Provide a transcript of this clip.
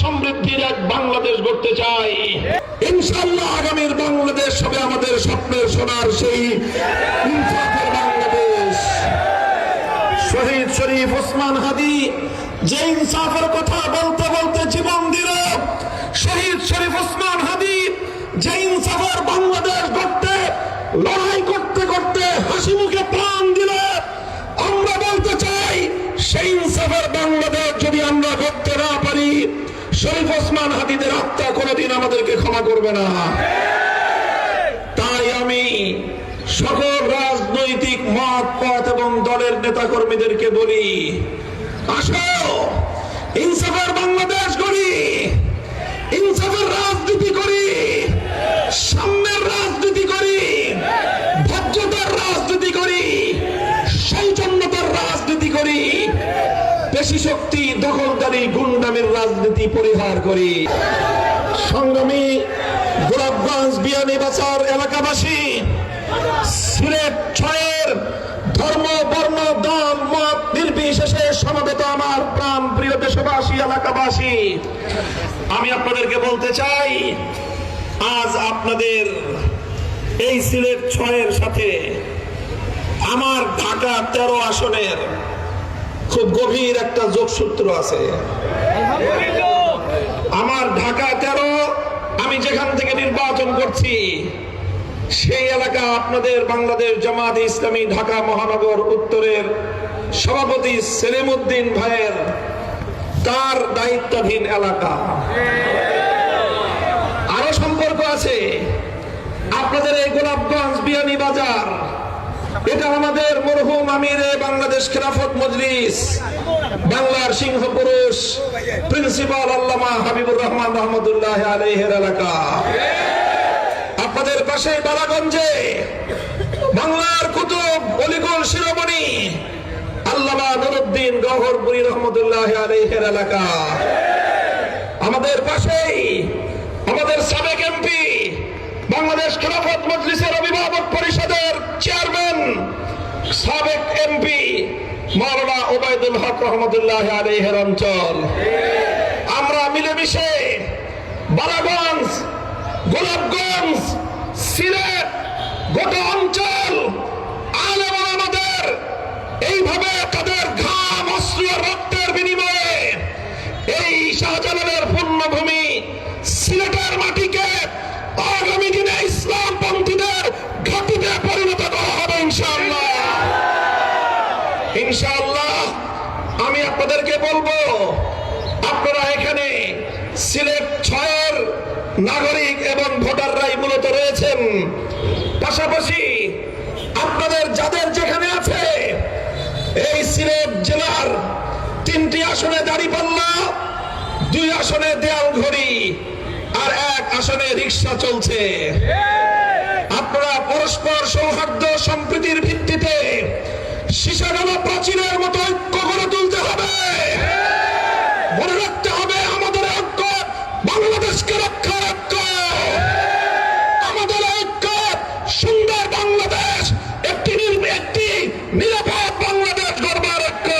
সমৃদ্ধির এক বাংলাদেশ গড়তে চাই। ইনশাল্লাহ আগামীর বাংলাদেশ হবে আমাদের স্বপ্নের সোনার সেই ইনসাফের বাংলাদেশ। শহীদ শরীফ ওসমান হাদি যে ইনসাফের কথা বলতে বলতে জীবন দিল, শহীদ শরীফ ওসমান হাদি যে ইনসাফের বাংলাদেশ গড়তে ওসমান হাদিদের আত্মা কোনোদিন আমাদেরকে ক্ষমা করবে না। তাই আমি সকল রাজনৈতিক মত, পথ এবং দলের নেতা কর্মীদেরকে বলি, আসো, ইনসাফার বাংলাদেশ গড়ি। পেশি শক্তি দখলদারি গুন্ডামের রাজনীতি পরিহার করি। সংগ্রামী গোলাপগঞ্জ বিয়ানীবাজার এলাকাবাসী, সিলেট ছয়ের ধর্ম, বর্ণ দল মত নির্বিশেষে সমাবেত আমার প্রাণ প্রিয় দেশবাসী, এলাকাবাসী। আমি আপনাদেরকে বলতে চাই, আজ আপনাদের এই সিলেট ছয়ের সাথে আমার ঢাকা তেরো আসনের খুব গভীর একটা যোগসূত্র আছে। আমার ঢাকা তেরো, আমি যেখান থেকে নির্বাচন করছি, সেই এলাকা আপনাদের বাংলাদেশ জামাত ইসলামী ঢাকা মহানগর উত্তরের সভাপতি সেলিমুদ্দিন ভাইয়ের তার দায়িত্বাধীন এলাকা। আরও সম্পর্ক আছে। আপনাদের এই গোলাপগঞ্জ বিয়ানী বাজার এটা আমাদের মরহুম আমিরে বাংলাদেশ খেলাফত মজলিস, বাংলার সিংহ পুরুষ প্রিন্সিপাল আল্লামা হাবিবুর রহমান রহমতুল্লাহ আলহের এলাকা। আপনাদের পাশে বালাগঞ্জে বাংলার কুতুব অলিকুল শিরোমণি আল্লামা নুরুদ্দিন গহরপুরি রহমতুল্লাহ আলহের এলাকা। আমাদের পাশেই আমাদের সাবেক এমপি বাংলাদেশ খেলাফত মজলিসের অভিভাবক পরিষদের চেয়ারম্যান, সাবেক এমপি মাওলানা ওবায়দুল হক রহমতুল্লাহ আলহের অঞ্চল। আমরা মিলেমিশে বারাগঞ্জ, গোলাপগঞ্জ, সিলেট, গোটা অঞ্চল আমাদের এইভাবে তাদের ঘাম অশ্রু রক্তের বিনিময়ে এই শাহজালালের পুণ্যভূমি ইনশাআল্লাহ, আমি আপনাদেরকে বলব, আপনারা এখানে সিলেট ছয়ের নাগরিক এবং ভোটাররাই মূলত রয়েছেন। পাশাপাশি আপনাদের যাদের যেখানে আছে, এই সিলেট জেলার তিনটি আসনে দাঁড়িপাল্লা, দুই আসনে দেয়াল ঘড়ি আর এক আসনে রিক্সা চলছে। আপনারা পরস্পর সৌহার্দ্য, সম্প্রীতির ভিত্তিতে শিশাডালা প্রাচীনের মতো ঐক্য গড়ে তুলতে হবে। মনে রাখতে হবে আমাদের ঐক্য, বাংলাদেশকে রক্ষার ঐক্য। আমাদের ঐক্য, সুন্দর বাংলাদেশ, একটি একটি নিরাপদ বাংলাদেশ গড়বার ঐক্য।